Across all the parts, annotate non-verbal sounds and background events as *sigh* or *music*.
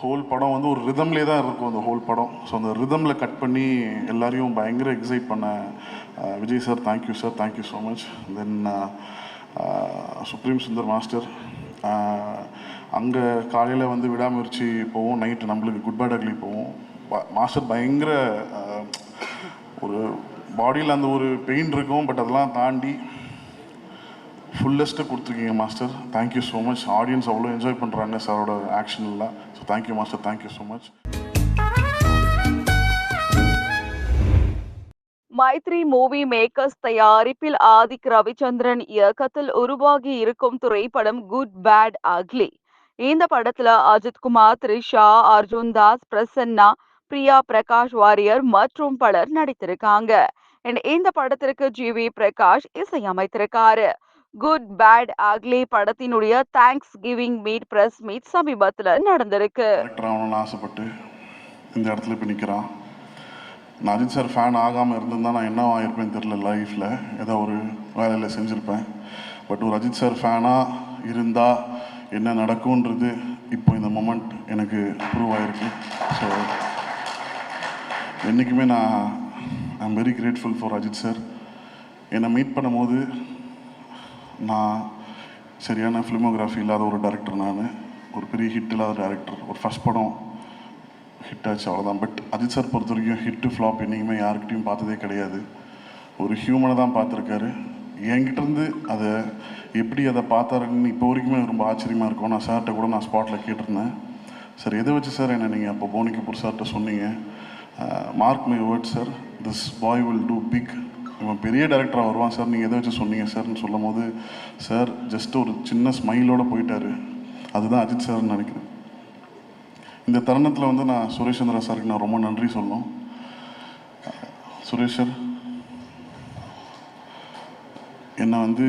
Whole படம் வந்து ஒரு ரிதம்லேயே தான் இருக்கும் அந்த ஹோல் படம். ஸோ அந்த ரிதமில் கட் பண்ணி எல்லாரையும் பயங்கர எக்ஸைட் பண்ண Vijay sir thank you sir thank you so much then supreme Sundar master அங்கே காலையில் வந்து விடாமுயற்சி போவோம் நைட்டு நம்மளுக்கு குட் பேட் அக்லி போவோம் மாஸ்டர் பயங்கர ஒரு பாடியில் அந்த ஒரு பெயின் இருக்கும் பட் அதெல்லாம் தாண்டி ஃபுல்லஸ்ட்டு கொடுத்துருக்கீங்க master thank you so much audience அவ்வளோ என்ஜாய் பண்ணுறாங்க சாரோட ஆக்ஷன்லாம் so thank you master thank you so much Mythri movie makers தயாரிப்பில் ஆதிக் ரவிச்சந்திரன் இயக்கத்தில் உருவாகி இருக்கும் திரைப்படம் குட் பேட் அக்லி இந்த படத்துல அஜித் குமார் த்ரிஷா அர்ஜுன் தாஸ் பிரசன்னா பிரியா பிரகாஷ் வாரியர் மற்றும் பலர் நடித்திருக்காங்க. இந்த படத்திற்கு ஜி வி பிரகாஷ் இசையமைத்திருக்காரு. குட் பேட் அக்லி படத்தினுடைய thanksgiving meet press meet சமீபத்தில் நடந்திருக்கு. ஆசைப்பட்டு இந்த இடத்துல இப்போ நிற்கிறான் நான் அஜித் சார் ஃபேன் ஆகாமல் இருந்திருந்தா நான் என்ன ஆகிருப்பேன்னு தெரில லைஃப்பில் ஏதோ ஒரு வேலையில் செஞ்சுருப்பேன். பட் ஒரு அஜித் சார் ஃபேனாக இருந்தால் என்ன நடக்கும்ன்றது இப்போ இந்த மொமெண்ட் எனக்கு ப்ரூவ் ஆகிருக்கு ஸோ என்றைக்குமே நான் I'm very grateful for Ajith sir என்னை மீட் பண்ணும்போது நான் சரியான ஃபிலிமோகிராஃபி இல்லாத ஒரு டேரக்டர் நான் ஒரு பெரிய ஹிட் இல்லாத டேரக்டர் ஒரு ஃபஸ்ட் படம் ஹிட் ஆச்சு அவ்வளோதான் பட் அஜித் சார் பொறுத்த வரைக்கும் ஹிட்டு ஃப்ளாப் என்றைக்குமே யாருக்கிட்டையும் பார்த்ததே கிடையாது. ஒரு ஹியூமனை தான் பார்த்துருக்காரு. என்கிட்டருந்து அதை எப்படி அதை பார்த்தாருன்னு இப்போ வரைக்குமே ரொம்ப ஆச்சரியமாக இருக்கும். நான் சார்கிட்ட கூட நான் ஸ்பாட்டில் கேட்டிருந்தேன். சார் எதை வச்சு சார் என்ன நீங்கள் அப்போ போனி கபூர் சார்கிட்ட சொன்னீங்க mark my word sir this boy will do big இவன் பெரிய டேரக்டராக வருவான் சார் நீங்கள் எதை வச்சு சொன்னீங்க சார்னு சொல்லும் போது சார் ஜஸ்ட் ஒரு சின்ன ஸ்மைலோட போயிட்டார். அதுதான் அஜித் சார்னு நினைக்கிறேன். இந்த தருணத்தில் வந்து நான் சுரேஷ் சந்திரா சாருக்கு நான் ரொம்ப நன்றி சொல்லணும். சுரேஷ் சார் என்னை வந்து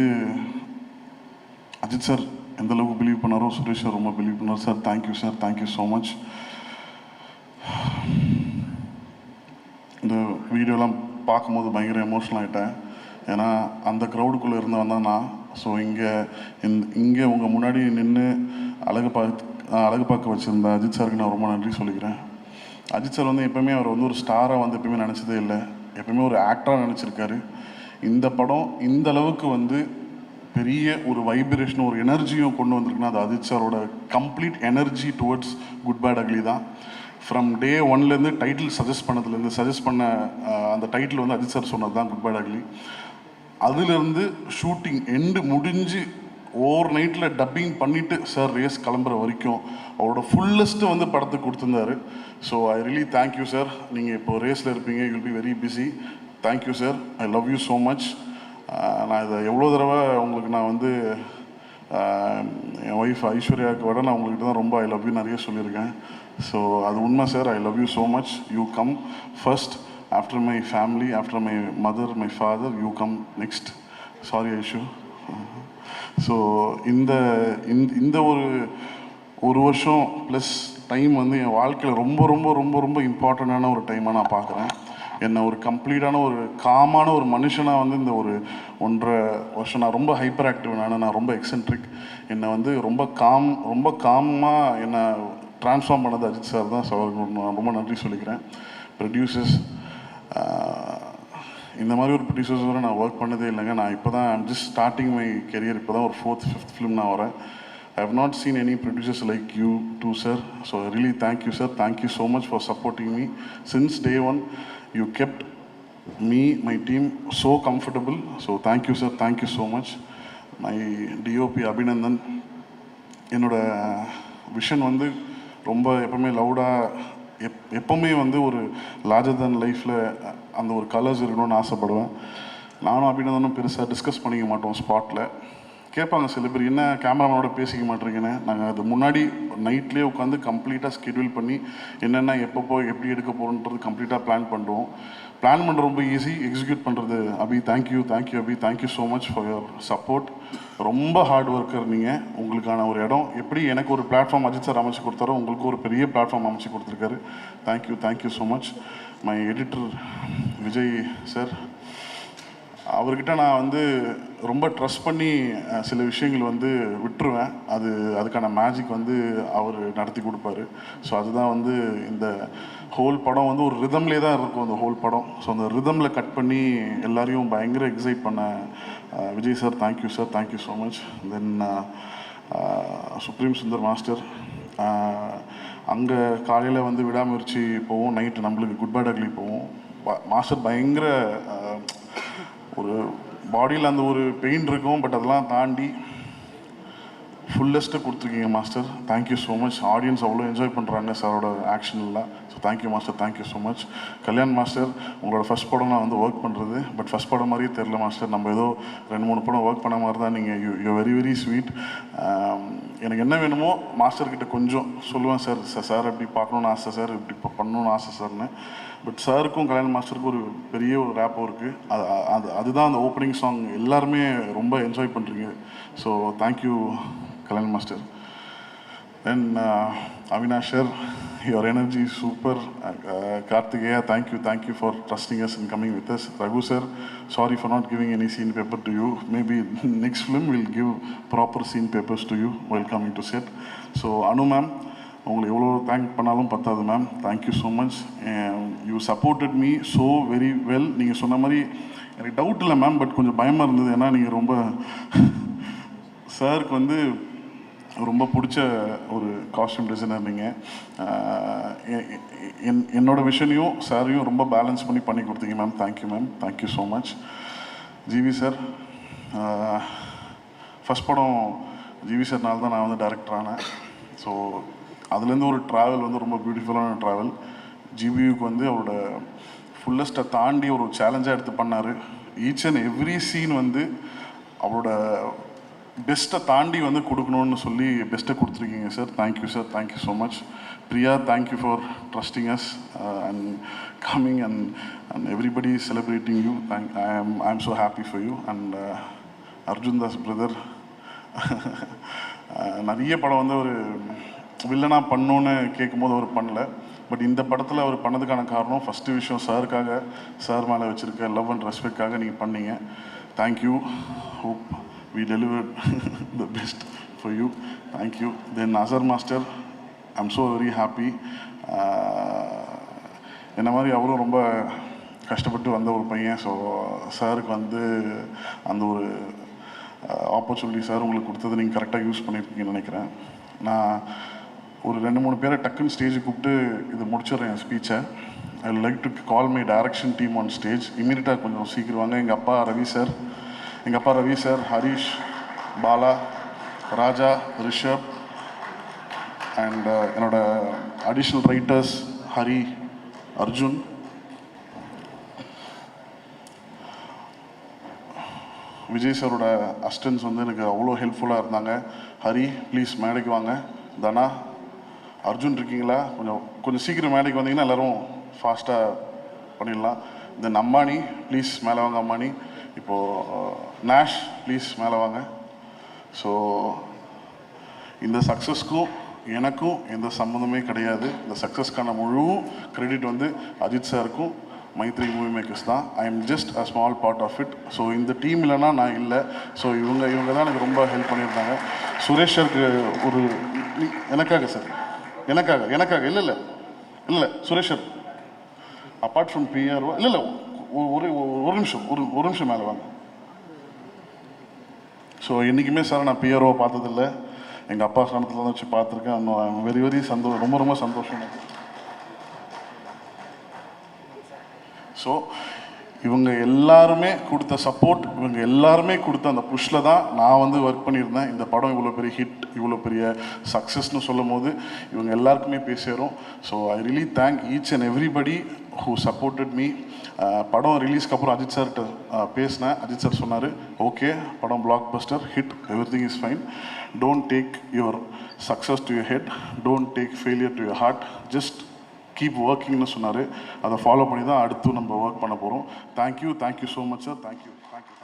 அஜித் சார் எந்த அளவுக்கு பிலீவ் பண்ணாரோ சுரேஷ் சார் ரொம்ப பிலீவ் பண்ணார் sir thank you sir thank you so much இந்த வீடியோலாம் பார்க்கும்போது பயங்கர எமோஷனல் ஆகிட்டேன் ஏன்னா அந்த க்ரௌடுக்குள்ளே இருந்தவன் தான் நான் ஸோ இங்கே இங்கே உங்கள் முன்னாடி நின்று அழகு பார்த்து அழகு பார்க்க வச்சுருந்த அஜித் சாருக்கு நான் ரொம்ப நன்றி சொல்லிக்கிறேன். அஜித் சார் வந்து எப்பவுமே அவர் வந்து ஒரு ஸ்டாராக வந்து எப்பவுமே நினச்சதே இல்லை. எப்பவுமே ஒரு ஆக்டராக நினச்சிருக்காரு. இந்த படம் இந்த அளவுக்கு வந்து பெரிய ஒரு வைப்ரேஷன் ஒரு எனர்ஜியும் கொண்டு வந்திருக்குன்னா அது அஜித் சாரோட complete energy towards good bad ugly தான். ஃப்ரம் டே ஒன்லேருந்து டைட்டில் சஜஸ்ட் பண்ணதுலேருந்து சஜஸ்ட் பண்ண அந்த டைட்டில் வந்து அஜித் சார் சொன்னது தான் குட் பேட் அக்லி அதுலேருந்து ஷூட்டிங் எண்டு முடிஞ்சு ஓவர் நைட்டில் டப்பிங் பண்ணிவிட்டு சார் ரேஸ் கிளம்புற வரைக்கும் அவரோட ஃபுல்லஸ்ட்டு வந்து படத்துக்கு கொடுத்துருந்தாரு. So I really thank you sir நீங்கள் இப்போ ரேஸில் இருப்பீங்க you'll be very busy thank you sir I love you so much நான் இதை எவ்வளோ தடவை உங்களுக்கு நான் வந்து என் ஒய்ஃப் ஐஸ்வர்யாவுக்கு விட நான் உங்கள்கிட்ட தான் ரொம்ப ஐ லவ் யூ நிறைய சொல்லியிருக்கேன். ஸோ அது உண்மை sir I love you so much you come first after my family after my mother my father you come next sorry Aishu so இந்த இந்த- இந்த ஒரு ஒரு வருஷம் ப்ளஸ் டைம் வந்து என் வாழ்க்கையில் ரொம்ப ரொம்ப ரொம்ப ரொம்ப இம்பார்ட்டண்ட்டான ஒரு டைமாக நான் பார்க்குறேன். என்னை ஒரு கம்ப்ளீட்டான ஒரு காமான ஒரு மனுஷனாக வந்து இந்த ஒரு ஒன்றரை வருஷம் நான் ரொம்ப ஹைப்பர் ஆக்டிவ் நான் நான் ரொம்ப எக்ஸென்ட்ரிக் என்னை வந்து ரொம்ப காம் ரொம்ப காமாக என்னை ட்ரான்ஸ்ஃபார்ம் பண்ணது அஜித் சார் தான். ஸோ நான் ரொம்ப நன்றி சொல்லிக்கிறேன். ப்ரொடியூசர்ஸ் இந்த மாதிரி ஒரு ப்ரொடியூசர்ஸோட நான் ஒர்க் பண்ணதே இல்லைங்க. நான் இப்போ தான் I'm just starting my career இப்போ தான் ஒரு ஃபோர்த் ஃபிஃப்த் ஃபிலிம் நான் வரேன் I have not seen any producers like you too sir so really thank you sir thank you so much for supporting me since day one you kept me my team so comfortable so thank you sir thank you so much my DOP Abhinandan என்னோட vision வந்து ரொம்ப எப்பவுமே லவுடாக எப் எப்பவுமே வந்து ஒரு larger தன் லைஃப்பில் அந்த ஒரு கலர்ஸ் இருக்கணும்னு ஆசைப்படுவேன். நானும் அபிநந்தனும் பெருசாக டிஸ்கஸ் பண்ணிக்க மாட்டோம் ஸ்பாட்டில் கேட்பாங்க சில பேர் என்ன கேமராமேனோட பேசிக்க மாட்டேறீங்கன்னு நாங்கள் அது முன்னாடி நைட்லேயே உட்காந்து கம்ப்ளீட்டாக ஸ்கெடியூல் பண்ணி என்னென்ன எப்போ எப்படி எடுக்க போகிறோன்றது கம்ப்ளீட்டாக பிளான் பண்ணுறோம் பிளான் பண்ணுறது ரொம்ப ஈஸி. எக்ஸிக்யூட் பண்ணுறது Abhi thank you thank you Abhi thank you so much for your support ரொம்ப ஹார்ட் ஒர்க்கர் நீங்கள் உங்களுக்கான ஒரு இடம் எப்படி எனக்கு ஒரு பிளாட்ஃபார்ம் அஜித் சார் அமைச்சு கொடுத்தாரோ உங்களுக்கு ஒரு பெரிய பிளாட்ஃபார்ம் அமைச்சு கொடுத்துருக்காரு. Thank you thank you so much my editor Vijay sir அவர்கிட்ட நான் வந்து ரொம்ப ட்ரஸ்ட் பண்ணி சில விஷயங்கள் வந்து விட்டுருவேன். அது அதுக்கான மேஜிக் வந்து அவர் நடத்தி கொடுப்பாரு. ஸோ அதுதான் வந்து இந்த ஹோல் படம் வந்து ஒரு ரிதம்லே தான் இருக்கும் அந்த ஹோல் படம். ஸோ அந்த ரிதமில் கட் பண்ணி எல்லாரையும் பயங்கர எக்ஸைட் பண்ண Vijay sir thank you sir thank you so much then supreme Sundar master அங்கே காலையில் வந்து விடாமுயற்சி போவோம் நைட்டு நம்மளுக்கு குட் பேட் அக்லி போவோம். மாஸ்டர் பயங்கர ஒரு பாடியில் அந்த ஒரு பெயின் இருக்கும் பட் அதெல்லாம் தாண்டி ஃபுல்லஸ்ட்டு கொடுத்துருக்கீங்க master thank you so much audience அவ்வளோ என்ஜாய் பண்ணுறாங்க சாரோட ஆக்ஷன்லாம் so thank you master thank you so much Kalyan master உங்களோட ஃபஸ்ட் படம் நான் வந்து ஒர்க் பண்ணுறது பட் ஃபஸ்ட் படம் மாதிரியே தெரில மாஸ்டர் நம்ம ஏதோ ரெண்டு மூணு படம் ஒர்க் பண்ண மாதிரி தான் நீங்கள் you you very very sweet எனக்கு என்ன வேணுமோ மாஸ்டர்கிட்ட கொஞ்சம் சொல்லுவேன் சார் சார் சார் இப்படி பார்க்கணுன்னு ஆசை சார் இப்படி ப- பண்ணணும்னு ஆசை சார்னு பட் சாருக்கும் கல்யாண் மாஸ்டருக்கும் ஒரு பெரிய ஒரு ரேப்போ இருக்குது அது அது அதுதான் அந்த ஓப்பனிங் சாங் எல்லாருமே ரொம்ப என்ஜாய் பண்ணுறீங்க so thank you Kalyan master then Avinash sir your energy super Karthikeya thank you thank you for trusting us in coming with us Raghu sir sorry for not giving any scene paper to you maybe next film will give proper scene papers to you well coming to set so Anu ma'am உங்களுக்கு எவ்வளோ thank பண்ணாலும் பத்தாது ma'am thank you so much you supported me so very well நீங்கள் சொன்ன மாதிரி எனக்கு doubt இல்லை ma'am but கொஞ்சம் பயமாக இருந்தது. ஏன்னா நீங்கள் ரொம்ப *laughs* சாருக்கு வந்து ரொம்ப பிடிச்ச ஒரு காஸ்டியூம் டிசைனர் நீங்கள் என் என்னோட விஷனையும் சாரையும் ரொம்ப பேலன்ஸ் பண்ணி பண்ணி கொடுத்தீங்க ma'am thank you ma'am thank you so much GV sir first படம் ஜிவி சார்னால தான் நான் வந்து டைரக்டர் ஆனேன். ஸோ அதுலேருந்து ஒரு ட்ராவல் வந்து ரொம்ப பியூட்டிஃபுல்லான ட்ராவல் ஜிபியுக்கு வந்து அவரோட ஃபுல்லஸ்ட்டை தாண்டி ஒரு சேலஞ்சாக எடுத்து பண்ணார். ஈச் அண்ட் எவ்ரி சீன் வந்து அவரோட பெஸ்ட்டை தாண்டி வந்து கொடுக்கணும்னு சொல்லி பெஸ்ட்டை கொடுத்துருக்கீங்க sir thank you sir thank you so much Priya thank you for trusting us and coming and and everybody celebrating you thank I am I am so happy for you and Arjun Das brother நிறைய படம் வந்து ஒரு வில்லனாக பண்ணணுன்னு கேட்கும்போது அவர் பண்ணல. But இந்த படத்தில் அவர் பண்ணதுக்கான காரணம் ஃபஸ்ட்டு விஷயம் சாருக்காக சார் மேலே வச்சுருக்க லவ் அண்ட் ரெஸ்பெக்டாக நீங்கள் பண்ணீங்க. Thank you hope we delivered the best for you thank you then Azar master I'm so very happy என்ன மாதிரி அவரும் ரொம்ப கஷ்டப்பட்டு வந்த ஒரு பையன். ஸோ சாருக்கு வந்து அந்த ஒரு uh, ஆப்பர்ச்சுனிட்டி சார் உங்களுக்கு கொடுத்தது நீங்கள் கரெக்டாக யூஸ் பண்ணியிருக்கீங்கன்னு நினைக்கிறேன். நான் ஒரு ரெண்டு மூணு பேரை டக்குன்னு ஸ்டேஜுக்கு கூப்பிட்டு இது முடிச்சிடுறேன் என் ஸ்பீச்சை I like to call my direction team on stage இமீடியட்டாக கொஞ்சம் சீக்கிரம் வாங்க. எங்கள் அப்பா ரவி சார் எங்கள் அப்பா Ravi sir Harish Bala Raja Rishab and uh, என்னோட அடிஷ்னல் ரைட்டர்ஸ் ஹரி அர்ஜுன். விஜய் சாரோட அஸ்டன்ஸ் வந்து எனக்கு அவ்வளோ ஹெல்ப்ஃபுல்லாக இருந்தாங்க. ஹரி ப்ளீஸ் மேடைக்கு வாங்க. தனா அர்ஜுன் இருக்கீங்களா? கொஞ்சம் கொஞ்சம் சீக்கிரம் மேடைக்கு வந்தீங்கன்னா எல்லோரும் ஃபாஸ்ட்டாக பண்ணிடலாம். தென் அம்மானி ப்ளீஸ் மேலே வாங்க அம்மானி. இப்போது நேஷ் ப்ளீஸ் மேலே வாங்க. ஸோ இந்த சக்ஸஸ்க்கும் எனக்கும் எந்த சம்மந்தமே கிடையாது. இந்த சக்ஸஸ்க்கான முழு கிரெடிட் வந்து அஜித் சாருக்கும் மைத்ரி மூவி மேக்கர்ஸ் தான். I am just a small part of it so இந்த டீம் இல்லைன்னா நான் இல்லை. ஸோ இவங்க இவங்க தான் எனக்கு ரொம்ப ஹெல்ப் பண்ணியிருந்தாங்க. சுரேஷ் சாருக்கு ஒரு எனக்காக சார். எனக்காக எனக்காக. இல்லை இல்லை. இல்லை Suresh sir. Apart from PRO இல்லை இல்லை. ஒரு ஒரு- ஒரு நிமிஷம் ஒரு ஒரு நிமிஷம் மேலே வாங்க. ஸோ என்றைக்குமே சார் நான் பிஆர்ஓ பார்த்ததில்ல. எங்கள் அப்பா ஸ்தானத்தில் தான் வச்சு பார்த்துருக்கேன். வெரி வெரி சந்தோஷம் ரொம்ப ரொம்ப சந்தோஷம் எனக்கு. ஸோ இவங்க எல்லாருமே கொடுத்த சப்போர்ட் இவங்க எல்லாருமே கொடுத்த அந்த புஷ்ல தான் நான் வந்து ஒர்க் பண்ணியிருந்தேன். இந்த படம் இவ்வளோ பெரிய ஹிட் இவ்வளோ பெரிய சக்ஸஸ்னு சொல்லும் போது இவங்க எல்லாருக்குமே போய் சேரும் so I really thank each and everybody who supported me படம் ரிலீஸ்க்கு அப்புறம் அஜித் சார்கிட்ட பேசினேன். அஜித் சார் சொன்னார் ஓகே படம் blockbuster hit everything is fine don't take your success to your head don't take failure to your heart just keep ஒர்க்கிங்னு சொன்னார். அதை follow பண்ணி தான் அடுத்து நம்ம ஒர்க் பண்ண போகிறோம் thank you thank you so much sir thank you thank you